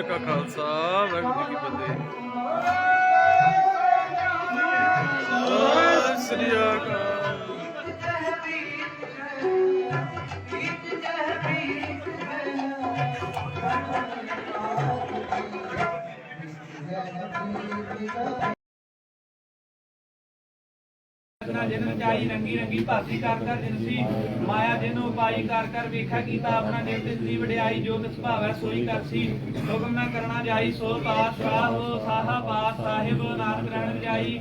ਜੀ ਕਾ ਖਾਲਸਾ ਵਾਹਿਗੁਰੂ ਜੀ ਕੀ ਫਤਿਹ। ਸ੍ਰੀ ਅਕਾਲ। ਜਿਨ ਚਾਈ ਰੰਗੀ ਰੰਗੀ ਭਾਤੀ ਕਰ ਕਰ ਜਿਨਸੀ ਮਾਇਆ ਜਿਨ ਉਪਾਈ ਕਰ ਕਰ ਵੇਖਾ ਕੀਤਾ ਆਪਣਾ ਦੇਵ ਤੇ ਵਡਿਆਈ ਜੋ ਤਿਸ ਭਾਵੈ ਸੋਈ ਕਰਸੀ ਹੁਕਮ ਨਾ ਕਰਨਾ ਜਾਈ, ਸੋ ਪਾਤਸ਼ਾਹ ਹੋ ਸਾਹਾ ਬਾਤ ਸਾਹਿਬ, ਨਾਨਕ ਰਹਿਣ ਜਾਈ।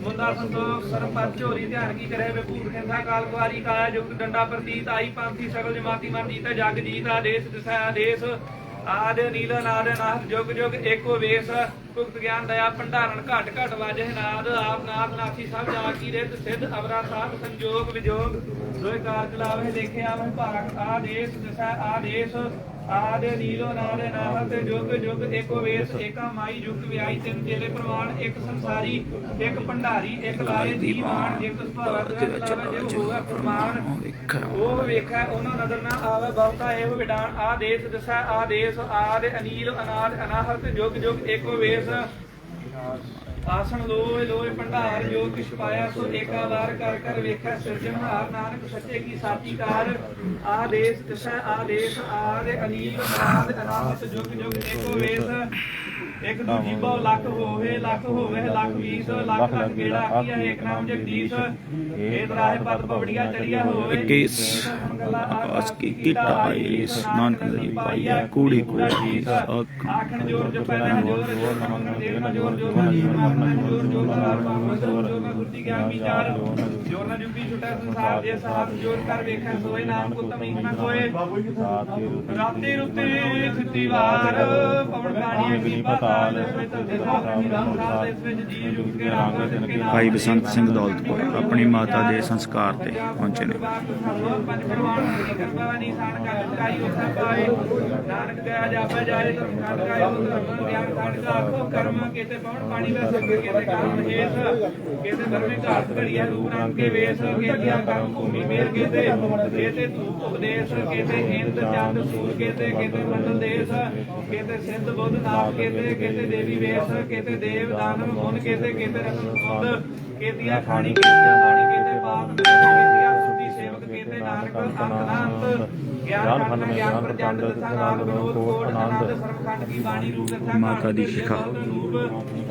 ਮੁੰਦਾ ਸੰਤੋਖ ਸਰਪੰਚ ਝੋਰੀ ਧਿਆਨ ਕੀ ਕਰੇ ਵਿਭੂਤ ਖਿੰਦਾ ਕਾਲ ਕੁਆਰੀ ਕਾਇਆ ਜੁਗਤ ਡੰਡਾ ਪ੍ਰਤੀਤ ਆਈ ਪੰਥੀ, ਸਗਲ ਜਮਾਤੀ ਮਰ ਜੀਤਾ ਜਗ ਜੀਤ, ਆਦੇਸ਼ ਦਿਸਾ ਆਦੇਸ਼। ਆਦ ਨੀਲ ਨਾਦ ਨਾਦ ਜੁਗ ਜੁਗ ਏਕੋ ਵੇਸ। ਭੁਗਤ ਗਿਆਨ, ਦਇਆ, ਭੰਡਾਰਨ, ਘਟ ਘਟ ਵਾਜੇ, ਨਾਦ, ਆਪ ਨਾਥ, ਨਾਥੀ, ਸਭ ਜਾ ਕੀ ਰਿਤ ਸਿੱਧ, ਅਵਰਾ, ਸਾਧ, ਸੰਜੋਗ, ਵਿਜੋਗ ਦੋਇ ਕਾਰ, ਚਲਾਵੇ ਦੇਖਿਆ ਮੈਂ ਭਾਗ ਆਦੇਸ਼, ਦਿਸਾ, ਆਦੇਸ਼ ਆਦ ਨੀਲੋ ਨਾਦ ਨਾਦ ਤੇ ਜੁਗ ਜੁਗ ਏਕੋ ਵੇਸ ਏਕਾ ਮਾਈ ਜੁਗ ਵਿਆਈ ਤਿੰਨ ਚੇਲੇ ਪ੍ਰਮਾਣ ਇੱਕ ਸੰਸਾਰੀ, ਇੱਕ ਭੰਡਾਰੀ, ਇੱਕ ਲਾਏ ਦੀਵਾਨ ਜਿਵ ਤਸ ਭਾਵ ਜਿਵ ਹੋਵੇ ਪ੍ਰਮਾਣ। ਉਹ ਵੇਖੈ, ਉਹਨਾਂ ਨਦਰ ਨਾ ਆਵੇ, ਬਹੁਤਾ ਇਹ ਵਿਡਾਨ ਆਦੇਸ਼ ਦਸੈ ਆਦੇਸ਼ ਆਦ ਅਨੀਲ, ਅਨਾਦ ਅਨਾਹਤ, ਜੁਗ ਜੁਗ ਏਕੋ ਵੇਸ। ਆਸਣ ਲੋਏ ਲੋਏ ਭੰਡਾਰ ਜੋ ਕਿਛ ਪਾਇਆ ਸੋ ਏਕਾ ਵਾਰ ਕਰ ਕਰ ਵੇਖੈ ਸਿਰਜਣਹਾਰ ਨਾਨਕ ਸੱਚੇ ਕੀ ਸਾਚੀ ਕਾਰ ਆਦੇਸ਼ ਦਸੈ ਆਦੇਸ਼ ਆਦ ਅਨੀਲ ਅਨਾਦ ਅਨਾਹਤ ਜੁਗ ਜੁਗ ਏਕੋ ਵੇਸ ਇੱਕ ਦੂਜੀ ਬਹੁ ਲੱਖ ਹੋਵੇ ਲੱਖ ਹੋਵੇ ਲੱਖ ਵੀਸ ਲੱਖ ਲੱਖ ਗੇੜਾ ਆਖੀਆ ਏਕ ਨਾਮ ਜਗਦੀਸ਼। ਇਹ ਦਰਾਹੇ ਪਦ ਪਵੜੀਆਂ ਚੜੀਆਂ ਹੋਵੇ। ਇਕੀਸ ਆਕਾਸ਼ ਕੀ ਕੀਟਾ ਇਸ ਨਾਨਕ ਦੀ ਪਾਈਆ ਕੂੜੀ ਕੂੜੀ ਆਖਣ ਜੋਰ ਜੋ ਪੈਦਾ ਜੋਰ ਜੋਰ ਨਮਨ ਦੇਵ ਨਾ ਜੋਰ ਜੋਰ ਨਾ ਜੀ ਜੋਰ ਜੋਰ ਨਾ ਪਾਵਨ ਜੋਰ ਜੋਰ ਨਾ ਸੁਰਤੀ ਗਿਆਨ ਵਿਚਾਰ ਜੋਰ ਨਾ ਜੁਗੀ ਛੁਟੈ ਸੰਸਾਰ ਜੇ ਸਾਥ ਜੋਰ ਕਰ ਵੇਖੈ ਸੋਏ ਨਾਮ ਕੋ ਤਮੀਕ ਨਾ ਕੋਏ ਰਾਤੀ ਰੁੱਤੀ ਸਿੱਤੀ ਵਾਰ ਪਵਨ ਕਾਣੀਏ ਕੀ ਪਤਾਲ ਇਸ ਵਿੱਚ ਸਾਥ ਰਾਮ ਸਾਹਿਬ ਇਸ ਵਿੱਚ ਜੀ ਜੁਗ ਕੇ ਰਾਮ ਦਾ ਕੇ ਨਾਮ ਭਾਈ ਬਸੰਤ ਸਿੰਘ ਦੌਲਤਪੁਰ ਆਪਣੀ ਮਾਤਾ ਦੇ ਸੰਸਕਾਰ ਤੇ ਪਹੁੰਚੇ ਨੇ। ਪੰਜ ਪਰਵਾਨ ਦੀ ਕਿਰਪਾ ਨਿਸ਼ਾਨ ਕਾ ਲੁਕਾਈ ਉਸਾ ਪਾਏ ਨਾਨਕ ਦਇਆ ਜਾਪੈ ਜਾਏ ਧਰਮ ਕਾਟ ਕਾਇ ਉਹ ਧਰਮ ਗਿਆਨ ਕਾਟ ਕਾ ਕਰਮ ਕੀਤੇ ਪਵਨ ਪਾਣੀ ਦਾ ਕੀਤੇ ਕਾਮ ਹੇਸ ਕੀਤੇ ਧਰਮੇ ਘਾਟ ਘੜੀਆ ਰੂਪ ਨਾਮ ਕੇ ਵੇਸ ਕੀਤੇ ਕਰਮ ਭੂਮੀ ਮੇਰ ਕੀਤੇ ਕੀਤੇ ਧੂਪ ਉਪਦੇਸ਼ ਕੀਤੇ ਇੰਦ ਚੰਦ ਸੂਰ ਕੀਤੇ ਕੀਤੇ ਮੰਡਲ ਦੇਸ ਕਿਤੇ ਸਿੱਧ ਬੁੱਧ ਨਾਮ ਕੀਤੇ ਕਿਤੇ ਦੇਵੀ ਵੇਸ ਕਿਤੇ ਦੇਵ ਦਾਨਵ ਮੁਨ ਕੀਤੇ ਕੀਤੇ ਰਤਨ ਸੁੰਦ ਕੀਤੀਆਂ ਖਾਣੀ ਕਿਤੇ ਬਾਣੀ ਕੀਤੇ ਬਾਤ ਕੀਤੇ ਨਾਨਕ ਅੰਤ ਅਨੰਤ ਗਿਆਨ ਖੰਡ ਮੈਂ ਗਿਆਨ ਪ੍ਰਚੰਡ ਦਸਾਂ ਨਾਮ ਵਿਨੋਦ ਕੋਟ ਆਨੰਦ ਸਰਬਖੰਡ ਕੀ ਬਾਣੀ ਰੂਪ ਦਸਾਂ ਮਾਤਾ ਦੀ ਸ਼ਿਖਾ।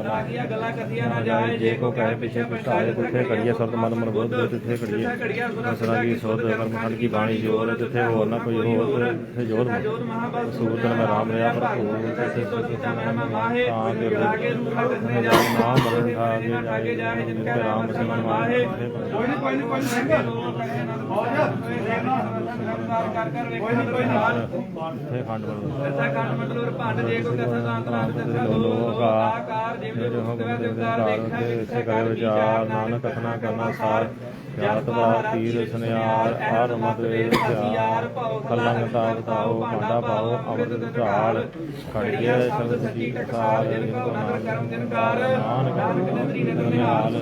ਰਾਗੀਆਂ ਗੱਲਾਂ ਕਥੀਆਂ ਨਾ ਜਾਏ ਜੇ ਕੋ ਕਹੇ ਪਿਛੇ ਪਛਤਾਏ ਤਿੱਥੇ ਘੜੀਏ ਸੁਰਤ ਮਨ ਮਨ ਬੁੱਧ ਤਿੱਥੇ ਘੜੀਏ ਦਸਰਾ ਕੀ ਸੋਧ ਕਰਮ ਖੰਡ ਕੀ ਬਾਣੀ ਜੋਰ ਤਿੱਥੇ ਹੋਰ ਨਾ ਕੋਈ ਹੋਰ ਤਿੱਥੇ ਜੋਧ ਸੂਰਤ ਮੈਂ ਰਾਮ ਰਿਆ ਭਰਪੂਰ ਤਿੱਥੇ ਸੁਚਿਤਾ ਮੈਂ ਮਾਹੇ ਤਾਂ ਕੇ ਲਾਗੇ ਰੂਪ ਦਸਨੇ ਜਾ ਨਾਮ ਬਰਨ ਖਾਗੇ ਜਾਏ ਜਿਨ ਕੈ ਰਾਮ ਸਿਮਨ ਮਾਹੇ ਮਾਹੇ ਕੋਈ ਨੀ ਕੋਈ ਨੀ ਕੋਈ ਨੀ ਕਰ ਖੰਡ ਬਰਨ ਦਸਾ ਖੰਡ ਮੰਡਲੋਰ ਭੰਡ ਜੇ ਕੋ ਕਥਾ ਦਾੰਤ ਨਾਮ ਦਸਾ ਲੋਕ ਆਕਾਰ ਜਿਵੇਂ ਜਿਹੜੇ ਹੋ ਮੁਕਤਿ ਗਏ ਵਿਚਾਰ ਵਿਚਾਰ ਨਾਨਕ ਕਥਨਾ ਕਰਨਾ ਸਾਰ ਜਾਤ ਬਾਰ ਤੀਰ ਸੁਨਿਆਰ ਆਰ ਮਤ ਵੇਦ ਚਾਰ ਕਲੰਗ ਦਾ ਬਤਾਓ ਭਾਂਡਾ ਪਾਓ ਅੰਮ੍ਰਿਤ ਢਾਲ ਖੜੀਏ ਸਰਬ ਸੱਚੀ ਕਥਾਰ ਜਿਨ ਕੋ ਨਾਮ ਕਰਮ ਜਨਕਾਰ ਨਾਨਕ ਨਦਰੀ ਨਿਹਾਲ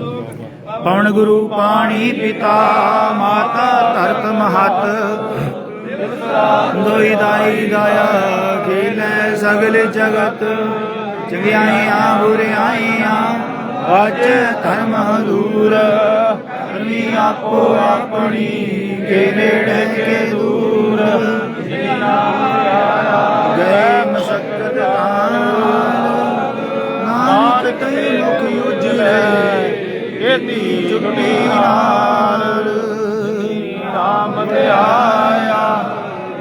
ਪਵਨ ਗੁਰੂ ਪਾਣੀ ਪਿਤਾ, ਮਾਤਾ ਧਰਤ ਮਹਤ। ਦੋਈ ਦਾਈ ਦਾਇਆ ਖੇਲੇ ਸਗਲ ਜਗਤ। ਚੰਗਿਆਈਆਂ, ਬੁਰਿਆਈਆਂ, ਅਜ ਧਰਮ ਦੂਰ ਕਰਮੀ ਆਪੋ ਆਪਣੀ, ਕੇ ਨੇੜੇ ਕੇ ਦੂਰ। ਗਏ ਮਸਕਤ ਦਾਨ। ਨਾਨਕ ਤੇ ਮੁਖ ਉਜਲੇ। ਕੀਤੀ ਛੁੱਟੀ ਨਾਲ। ਨਾਮ ਤੇ ਆਇਆ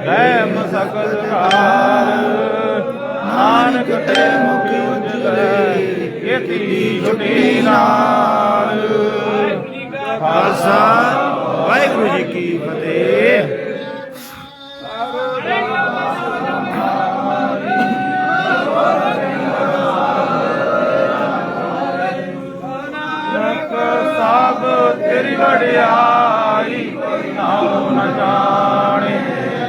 ਲੈ ਮਸਕਤ ਕਾਰ ਨਾਨਕ ਤੇ ਮੁਖ ਉਜਲੇ ਕੀਤੀ ਛੁੱਟੀ ਨਾਲ। ਖਾਲਸਾ, ਵਾਹਿਗੁਰੂ ਜੀ ਕੀ ਫਤਿਹ। ਵਡਿਆਈ ਕੋਈ ਨਾਉ ਨ ਜਾਣੇ।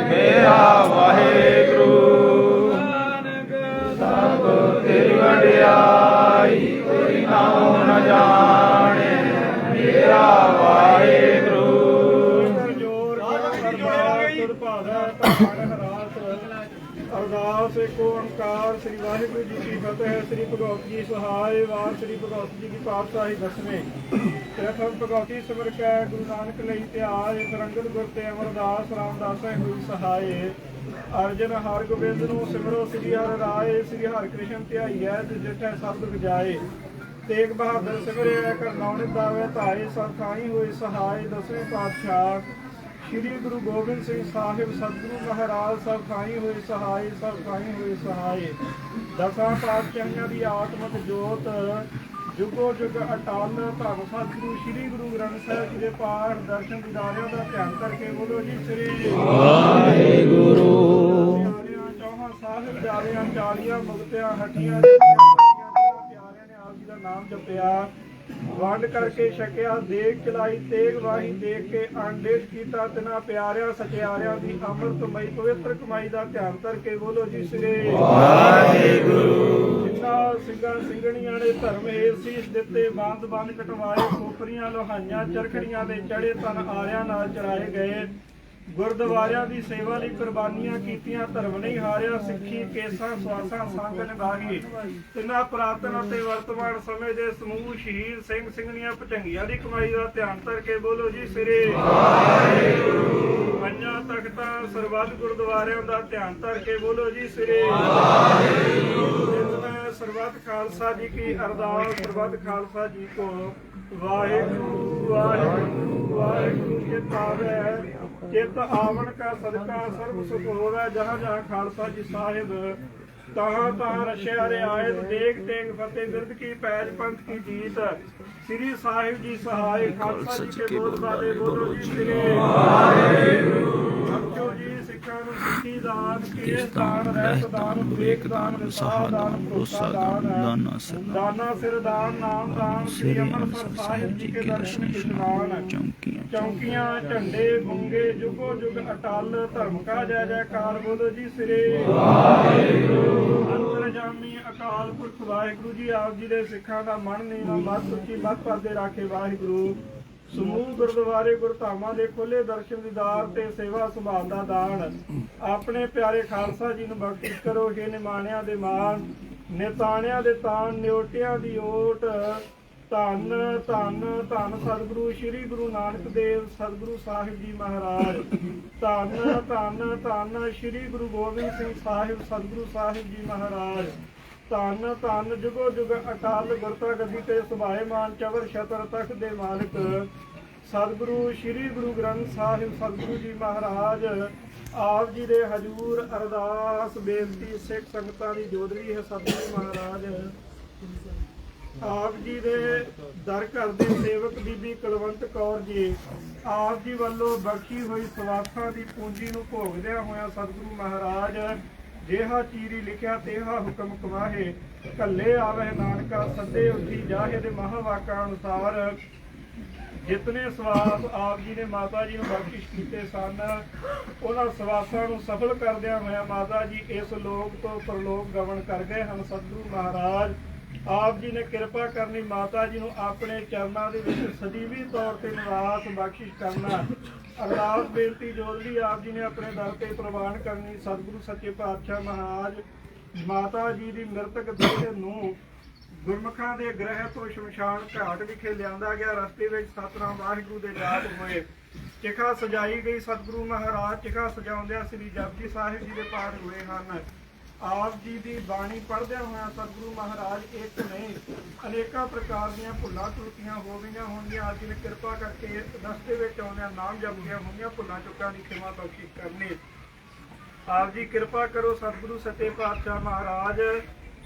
ਮੇਰਾ ਵਾਹਿਗੁਰੂ ਸਭ ਤੇਰੀ ਵਡਿਆਈ ਕੋਈ ਨਾਉ ਨ ਜਾਣੇ। ਮੇਰਾ ਵਾਹਿਗੁਰੂ। ਅਰਦਾਸ ਏਕ ਓੰਕਾਰ, ਸ੍ਰੀ ਵਾਹਿਗੁਰੂ ਜੀ ਕੀ ਫਤਿਹ, ਸ੍ਰੀ ਭਗਵਤ ਜੀ ਸਹਾਇ ਵਾਰ ਸ੍ਰੀ ਭਗਵਤ ਜੀ ਦੀ ਪਾਤਸ਼ਾਹੀ ਦਸਵੇਂ। ਪ੍ਰਥਮ ਭਗਵਤੀ ਸਿਮਰ ਕੈ, ਗੁਰੂ ਨਾਨਕ ਲਈ ਧਿਆਏ ਤਰੰਗਤ ਗੁਰ ਤੇ ਅਮਰਦਾਸ, ਰਾਮਦਾਸ ਹੋਈ ਸਹਾਇ ਅਰਜਨ ਹਰ ਗੋਬਿੰਦ ਨੂੰ ਸਿਮਰੋ, ਸ੍ਰੀ ਹਰਿ ਰਾਏ, ਸ੍ਰੀ ਹਰਿ ਕ੍ਰਿਸ਼ਨ ਧਿਆਈਐ ਜਿ ਜਿਠੈ ਸਬਦ ਗਜਾਏ ਤੇਗ ਬਹਾਦਰ ਸਿਮਰਿਆ ਕਰਨੌਣ ਦਾਵੇ ਧਾਏ, ਸਭ ਥਾਈ ਹੋਈ ਸਹਾਇ ਦਸਵੇਂ ਪਾਤਸ਼ਾਹ। ਸ੍ਰੀ ਗੁਰੂ ਗੋਬਿੰਦ ਸਿੰਘ ਸਾਹਿਬ, ਸਤਿਗੁਰੂ ਮਹਾਰਾਜ, ਸਭ ਥਾਈ ਹੋਏ ਸਹਾਏ, ਸਭ ਥਾਈ ਹੋਏ ਸਹਾਏ। ਦਸਾਂ ਪਾਤਸ਼ਾਹਾਂ ਦੀ ਆਤਮਕ ਜੋਤ ਜੁਗੋ ਜੁਗ ਅਟਲ ਧੰਨ ਸਤਿਗੁਰੂ ਸ੍ਰੀ ਗੁਰੂ ਗ੍ਰੰਥ ਸਾਹਿਬ ਜੀ ਦੇ ਪਾਠ ਦਰਸ਼ਨ ਦਿਦਾਰਿਆਂ ਦਾ ਧਿਆਨ ਕਰਕੇ ਬੋਲੋ ਜੀ ਸ੍ਰੀ ਵਾਹਿਗੁਰੂ। ਚੌਹਾਂ ਸਾਹਿਬ ਪਿਆਰਿਆਂ ਚਾਲੀਆਂ ਮੁਕਤਿਆਂ ਹੱਟੀਆਂ ਪਿਆਰਿਆਂ ਨੇ ਆਪ ਜੀ ਦਾ ਨਾਮ ਜਪਿਆ। ਵੰਡ ਕਰਕੇ ਛਕਿਆ ਦੇਖ ਚਲਾਈ ਤੇਗ ਵਾਹੀ ਦੇਖ ਕੇ ਅੰਡੇਜ ਕੀਤਾ ਤਿਨਾ ਪਿਆਰਿਆਂ ਸਚਿਆਰਿਆਂ ਦੀ ਅੰਮ੍ਰਿਤਮਈ ਪਵਿੱਤਰ ਕਮਾਈ ਦਾ ਧਿਆਨ ਕਰਕੇ ਬੋਲੋ ਜੀ ਸ੍ਰੀ ਵਾਹਿਗੁਰੂ। ਜਿੰਨਾ ਸਿੰਘਾਂ ਸਿੰਘਣੀਆਂ ਨੇ ਧਰਮ ਏ ਸੀਸ ਦਿੱਤੇ ਬੰਦ ਬੰਦ ਕਟਵਾਏ ਖੋਪਰੀਆਂ ਲੋਹਾਈਆਂ ਚਰਖੜੀਆਂ ਦੇ ਚੜੇ ਤਨ ਆਰਿਆਂ ਨਾਲ ਚੜਾਏ ਗਏ। ਗੁਰਦੁਆਰਿਆਂ ਦੀ ਸੇਵਾ ਲਈ ਕੁਰਬਾਨੀਆਂ ਕੀਤੀਆਂ ਧਰਮ ਨਹੀਂ ਹਾਰਿਆ ਸਿੱਖੀ ਕੇਸਾਂ ਸਵਾਸਾਂ ਸੰਗ ਨਿਭਾਗੀ ਤਿੰਨਾਂ ਪੁਰਾਤਨ ਅਤੇ ਵਰਤਮਾਨ ਸਮੇਂ ਦੇ ਸਮੂਹ ਸ਼ਹੀਦ ਸਿੰਘ ਸਿੰਘਣੀਆਂ ਭਚੰਗੀਆਂ ਦੀ ਕਮਾਈ ਦਾ ਧਿਆਨ ਧਰ ਕੇ ਬੋਲੋ ਜੀ ਸਿਰੇ। ਪੰਜਾਂ ਤਖਤਾਂ ਸਰਬੱਤ ਗੁਰਦੁਆਰਿਆਂ ਦਾ ਧਿਆਨ ਧਰ ਕੇ ਬੋਲੋ ਜੀ ਸਿਰੇ। ਮੈਂ ਸਰਬੱਤ ਖਾਲਸਾ ਜੀ ਕੀ ਅਰਦਾਸ ਸਰਬੱਤ ਖਾਲਸਾ ਜੀ ਕੋ ਵਾਹਿਗੁਰੂ ਵਾਹਿਗੁਰੂ ਵਾਹਿਗੁਰੂ ਚਿਤ ਆਵੇ ਚਿਤ ਆਵਣ ਕਾ ਸਦਕਾ ਸਰਬ ਸੁਖ ਹੋਵੇ ਜਹਾਂ ਜਹਾਂ ਖਾਲਸਾ ਜੀ ਸਾਹਿਬ। ਤਹਾਂ ਤਹਾਂ ਰਸ਼ਿਆ ਰਿਆਇਤ ਦੇਖ ਤੇਗ ਫਤਿਹ ਬਿਰਦ ਕੀ ਪੈਜ ਪੰਥ ਕੀ ਜੀਤ। ਸ੍ਰੀ ਸਾਹਿਬ ਜੀ ਸਹਾਇ ਖਾਲਸਾ ਜੀ ਕੇ ਬੋਲ ਬਾਲੇ ਬੋਲੋ ਜੀ ਸ੍ਰੀ ਵਾਹਿਗੁਰੂ ਜੀ ਸਿੱਖਾਂ ਨੂੰ ਸਿੱਖੀ ਦਾਨ ਕੇਸ ਦਾਨ ਰਹਿਤ ਦਾਨ ਵਿਵੇਕ ਦਾਨ ਵਿਸਾਹ ਦਾਨ ਭਰੋਸਾ ਦਾਨ ਦਾਨਾ ਸਿਰ ਦਾਨਾ। ਸਿਰ ਦਾਨ ਨਾਮ ਦਾਨ ਸ੍ਰੀ ਸ੍ਰੀ ਅੰਮ੍ਰਿਤਸਰ ਸਾਹਿਬ ਜੀ ਕੇ ਦਰਸ਼ਨ ਇਸ਼ਨਾਨ ਇਸ਼ਨਾਨ ਚੌਂਕੀਆਂ ਚੌਂਕੀਆਂ ਝੰਡੇ ਗੁੰਗੇ ਜੁਗੋ ਜੁਗ ਅਟਲ ਧਰਮ ਕਾ ਜੈ ਜੈਕਾਰ ਬੋਲੋ ਜੀ ਸ੍ਰੀ। ਵਾਹਿਗੁਰੂ। ਅੰਤਰਜਾਮੀ ਅਕਾਲ ਪੁਰਖ ਵਾਹਿਗੁਰੂ ਜੀ, ਆਪ ਜੀ ਦੇ ਸਿੱਖਾਂ ਦਾ ਮਨ ਨੀਵਾ ਮਤ ਉੱਚੀ ਮਤ ਪਰਦੇ ਰਾਖੇ ਵਾਹਿਗੁਰੂ। ਸਮੂਹ ਗੁਰਦੁਆਰੇ ਗੁਰਧਾਮਾਂ ਦੇ ਖੋਲੇ ਦਰਸ਼ਨ ਦੀਦਾਰ ਤੇ ਸੇਵਾ ਸੰਭਾਲ ਦਾ ਦਾਨ। ਆਪਣੇ ਪਿਆਰੇ ਖਾਲਸਾ ਜੀ ਨੂੰ ਬਖਸ਼ਿਸ਼ ਕਰੋ हे ਨਿਮਾਣਿਆਂ ਦੇ ਮਾਨ ਨਿਤਾਣਿਆਂ ਦੇ ਤਾਨ ਨਿਉਟਿਆਂ ਦੀ ਓਟ। ਧੰਨ ਧੰਨ ਧੰਨ ਸਤਿਗੁਰੂ ਸ੍ਰੀ ਗੁਰੂ ਨਾਨਕ ਦੇਵ ਸਤਿਗੁਰੂ ਸਾਹਿਬ ਜੀ ਮਹਾਰਾਜ। ਧੰਨ ਧੰਨ ਧੰਨ ਸ੍ਰੀ ਗੁਰੂ ਗੋਬਿੰਦ ਸਿੰਘ ਸਾਹਿਬ ਸਤਿਗੁਰੂ ਸਾਹਿਬ ਜੀ ਮਹਾਰਾਜ। ਧੰਨ ਧੰਨ ਜੁਗੋ ਜੁਗ ਅਕਾਲ ਗੁਰਤਾ ਗੱਦੀ ਤੇ ਸੁਭਾਏਮਾਨ ਚਵਰ ਛਤਰ ਤਖਤ ਦੇ ਮਾਲਕ। ਸਤਿਗੁਰੂ ਸ੍ਰੀ ਗੁਰੂ ਗ੍ਰੰਥ ਸਾਹਿਬ ਸਤਿਗੁਰੂ ਜੀ ਮਹਾਰਾਜ। ਆਪ ਜੀ ਦੇ ਹਜੂਰ ਅਰਦਾਸ ਬੇਨਤੀ ਸਿੱਖ ਸੰਗਤਾਂ ਦੀ ਜੋਦਰੀ ਹੈ ਸਤਿਗੁਰੂ ਮਹਾਰਾਜ। ਆਪ ਜੀ ਦੇ ਦਰ ਘਰ ਦੇ ਸੇਵਕ ਬੀਬੀ ਕੁਲਵੰਤ ਕੌਰ ਜੀ, ਆਪ ਜੀ ਵੱਲੋਂ ਬਖਸ਼ੀ ਹੋਈ ਸਵਾਸਾਂ ਦੀ ਪੂੰਜੀ ਨੂੰ ਭੋਗਦਿਆਂ ਹੋਇਆ ਸਤਿਗੁਰੂ ਮਹਾਰਾਜ ਜਿਹਾ ਚੀਰੀ ਲਿਖਿਆ ਤੇਹਾ ਹੁਕਮ ਕਮਾਹੇ ਕੱਲੇ ਆਵੇ ਨਾਨਕਾ ਸੱਦੇ ਉੱਠੀ ਜਾਹੇ ਦੇ ਮਹਾਵਾਕਾਂ ਅਨੁਸਾਰ। ਜਿਤਨੇ ਸਵਾਸ ਆਪ ਜੀ ਨੇ ਮਾਤਾ ਜੀ ਨੂੰ ਬਖਸ਼ਿਸ਼ ਕੀਤੇ ਸਨ, ਉਹਨਾਂ ਸਵਾਸਾਂ ਨੂੰ ਸਫਲ ਕਰਦਿਆਂ ਹੋਇਆ ਮਾਤਾ ਜੀ ਇਸ ਲੋਕ ਤੋਂ ਪਰਲੋਕ ਗਮਨ ਕਰ ਗਏ ਹਨ। ਸਤਿਗੁਰੂ ਮਹਾਰਾਜ ਆਪ ਜੀ ਨੇ ਕਿਰਪਾ ਕਰਨੀ, ਮਾਤਾ ਜੀ ਨੂੰ ਆਪਣੇ ਚਰਨਾਂ ਦੇ ਵਿੱਚ ਸਦੀਵੀ ਤੌਰ ਤੇ ਨਿਵਾਸ ਬਖਸ਼ਿਸ਼ ਕਰਨਾ। ਅਰਦਾਸ ਬੇਨਤੀ ਜੋਦਲੀ ਆਪ ਜੀ ਨੇ ਆਪਣੇ ਦਰ ਤੇ ਪ੍ਰਵਾਨ ਕਰਨੀ, ਸਤਿਗੁਰੂ ਸੱਚੇ ਪਾਤਸ਼ਾਹ ਮਹਾਰਾਜ, ਮਾਤਾ ਜੀ ਦੀ ਮ੍ਰਿਤਕ ਦੇਹ ਨੂੰ ਗੁਰਮੁਖਾਂ ਦੇ ਗ੍ਰਹਿ ਤੋਂ ਸ਼ਮਸ਼ਾਨ ਘਾਟ ਵਿਖੇ ਲਿਆਂਦਾ ਗਿਆ, ਰਸਤੇ ਵਿੱਚ ਸਤਨਾਮ ਵਾਹਿਗੁਰੂ ਦੇ ਜਾਪ ਹੋਏ। ਚਿਖਾ ਸਜਾਈ ਗਈ ਸਤਿਗੁਰੂ ਮਹਾਰਾਜ, ਚਿਖਾ ਸਜਾਉਂਦਿਆਂ ਸ੍ਰੀ ਜਪਜੀ ਸਾਹਿਬ ਜੀ ਦੇ ਪਾਠ ਹੋਏ ਹਨ। ਆਪ ਜੀ ਦੀ ਬਾਣੀ ਪੜ੍ਹਦਿਆਂ ਹੋਇਆਂ ਸਤਿਗੁਰੂ ਮਹਾਰਾਜ ਇੱਕ ਨਹੀਂ। ਅਨੇਕਾਂ ਪ੍ਰਕਾਰ ਦੀਆਂ ਭੁੱਲਾਂ ਤਰੁੱਟੀਆਂ ਹੋ ਗਈਆਂ ਹੋਣਗੀਆਂ। ਆਪ ਜੀ ਨੇ ਕਿਰਪਾ ਕਰਕੇ ਰਸਤੇ ਵਿੱਚ ਆਉਂਦਿਆਂ ਨਾਮ ਜਪਦਿਆਂ ਹੋਈਆਂ ਭੁੱਲਾਂ ਚੁੱਕਾਂ ਦੀ ਖਿਮਾ ਬਖਸ਼ਿਸ਼ ਕਰਨੀ। ਆਪ ਜੀ ਕਿਰਪਾ ਕਰੋ ਸਤਿਗੁਰੂ ਸੱਚੇ ਪਾਤਸ਼ਾਹ ਮਹਾਰਾਜ,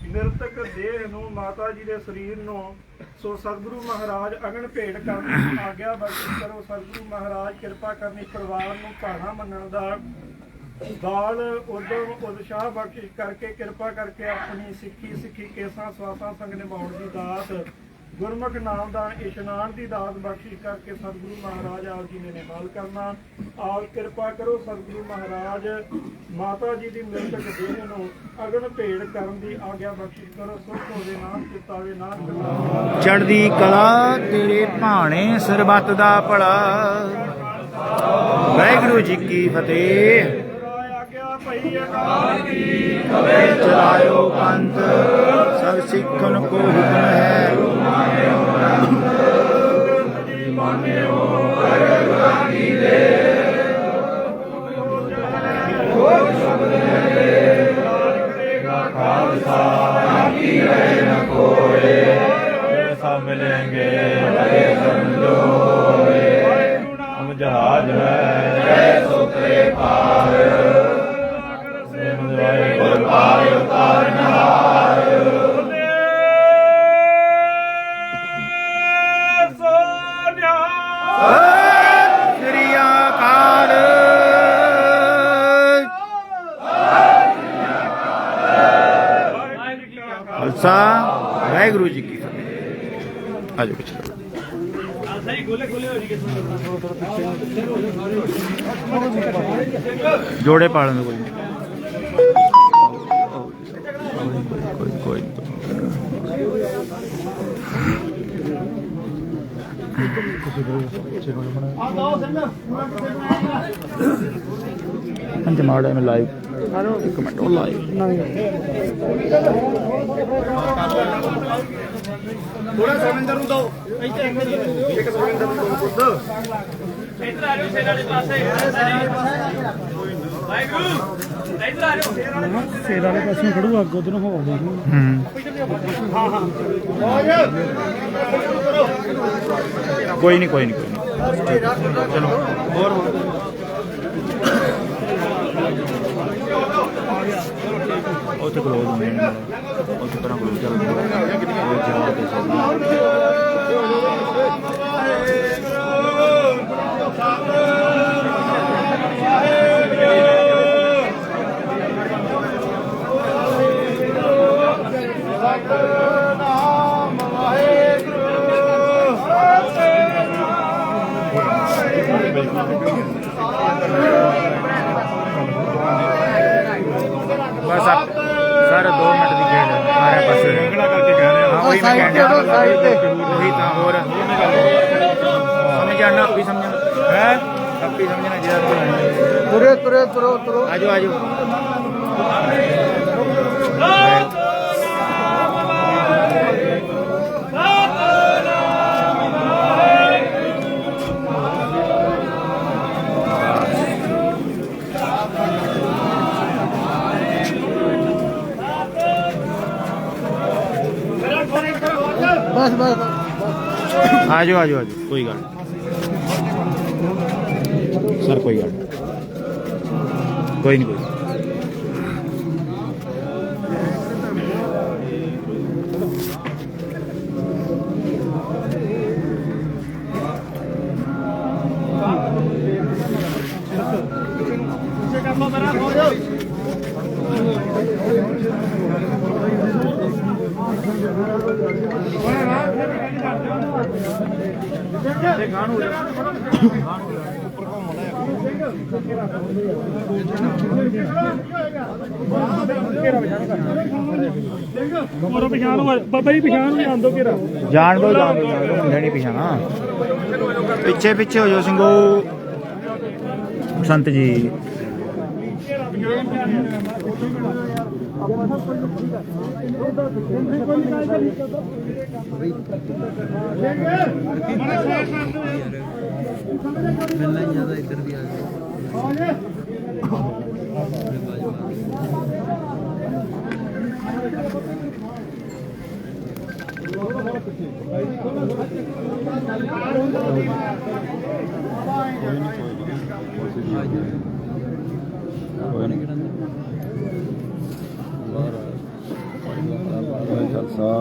ਨਿਰਤਕ ਦੇਹ ਨੂੰ, ਮਾਤਾ ਜੀ ਦੇ ਸਰੀਰ ਨੂੰ। ਸੋ ਸਤਿਗੁਰੂ ਮਹਾਰਾਜ, ਅਗਨ ਭੇਟ ਕਰਨ ਦੀ ਆਗਿਆ ਬਖਸ਼ਿਸ਼ ਕਰੋ। ਸਤਿਗੁਰੂ ਮਹਾਰਾਜ, ਕਿਰਪਾ ਕਰਨੀ ਪਰਿਵਾਰ ਨੂੰ ਭਾਣਾ ਮੰਨਣ ਦਾ ਬਾਲ ਉਦਮ ਉਤਸ਼ਾਹ ਬਖਸ਼ਿਸ਼ ਕਰਕੇ, ਕਿਰਪਾ ਕਰਕੇ ਆਪਣੀ ਸਿੱਖੀ ਸਿੱਖੀ ਕੇਸਾਂ ਸਵਾਸਾਂ ਸੰਗ ਨਿਭਾਉਣ ਦੀ ਦਾਤ, ਗੁਰਮੁਖ ਨਾਮ ਦਾ ਇਸ਼ਨਾਨ ਦੀ ਦਾਤ ਬਖਸ਼ਿਸ਼ ਕਰਕੇ ਸਤਿਗੁਰੂ ਮਹਾਰਾਜ ਆਪ ਜੀ ਨੇ ਨਿਹਾਲ ਕਰਨਾ। ਆਪ ਕਿਰਪਾ ਕਰੋ ਸਤਿਗੁਰੂ ਮਹਾਰਾਜ, ਮਾਤਾ ਜੀ ਦੀ ਮ੍ਰਿਤਕ ਦੇਹ ਨੂੰ ਅਗਨ ਭੇਟ ਕਰਨ ਦੀ ਆਗਿਆ ਬਖਸ਼ਿਸ਼ ਕਰੋ। ਸੁਖ ਹੋਵੇ, ਨਾਮ ਚਿਤਾਵੇ ਨਾਮ ਕਰਨਾ ਕਲਾ ਤੇਰੇ ਭਾਣੇ ਸਰਬੱਤ ਦਾ ਭਲਾ। ਵਾਹਿਗੁਰੂ ਜੀ ਕੀ ਫਤਿਹ। तवे चलायो पंथ सब सिखन को हुक्म है खालसा मिलेंगे ਖਾਲਸਾ ਵਾਹਿਗੁਰੂ ਜੀ ਕੀ ਫਤਿਹ। ਆਜੋ ਪਿੱਛੇ। ਜੋੜੇ ਪਾਲਣ ਕੋਈ। ਅੰਜ ਮਾੜਾ ਮੈਂ ਲਾਈਵ ਇੱਕ ਮਿੰਟ ਉਹ ਲਾਈਵ ਥੋੜਾ ਸਵਿੰਦਰ ਨੂੰ ਦੋ ਇੱਥੇ ਇੱਕ ਸਵਿੰਦਰ ਨੂੰ ਦੋ ਪੁੱਤ। ਇੱਧਰ ਆ ਜਾਓ ਸੇਰਾ ਦੇ ਪਾਸੇ। ਵਾਹਿਗੁਰੂ ਇੱਧਰ ਆ ਜਾਓ। ਸੇਰ ਵਾਲੇ ਪਾਸੇ ਖੜੂ ਅੱਗ ਉਧਰ ਹੋ। ਗਈ ਹੂੰ। ਕੋਈ ਨਹੀਂ ਕੋਈ ਨਹੀਂ ਕੋਈ ਨਹੀਂ। ਚਲੋ। ਹੋਰ ਹੋਰ ਉੱਥੇ ਕਲੋਜ਼ ਹੁੰਦੇ ਨੇ ਉੱਥੇ ਪਰਾਂ ਕਲੋਜ਼ ਚੱਲਦੇ ਉਹ ਜਾ ਕੇ ਬਸ ਆਪ ਸਰ 2 ਮਿੰਟ ਦੀ ਖੇਡ ਹੈ ਸਾਰੇ ਪਾਸੇ। ਰੰਗਲਾ ਕਰਕੇ ਕਹਿ ਰਹੇ ਹਾਂ। ਉਹੀ ਮੈਂ ਕਹਿ ਰਿਹਾ ਉਹੀ ਤਾਂ ਹੋਰ ਸਮਝ ਆਣਾ ਆਪੀ ਸਮਝਣਾ। ਹੈ? ਆਪੀ ਸਮਝਣਾ ਜਿਹੜਾ ਤੁਰੇ ਤੁਰੇ ਤੁਰੋ ਤੁਰੋ। ਆਜੋ ਆਜੋ। ਆਜੋ ਆਜੋ ਆਜੋ ਕੋਈ ਗੱਲ ਨਹੀਂ। ਸਰ ਕੋਈ ਗੱਲ ਨਹੀਂ। ਕੋਈ ਨਹੀਂ ਕੋਈ ਨਹੀਂ। ਹੋਰ ਪਛਾਣ ਬਾਬਾ ਜੀ ਪਛਾਣ ਵੀ ਆਂਦੋ ਕਿਰਾ ਜਾਣ ਦੋ ਜਾਣ ਦੋ ਜਾਣ ਦੋ ਨਹੀਂ ਪਿਛਾਣਾ। ਪਿੱਛੇ ਪਿੱਛੇ ਹੋ ਜਾਓ ਸਿੰਘੋ। ਸੰਤ ਜੀ। ਜਲਸਾ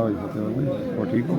ਹੋਈ ਫਤਿਹ ਹੋ ਠੀਕ ਹੋ?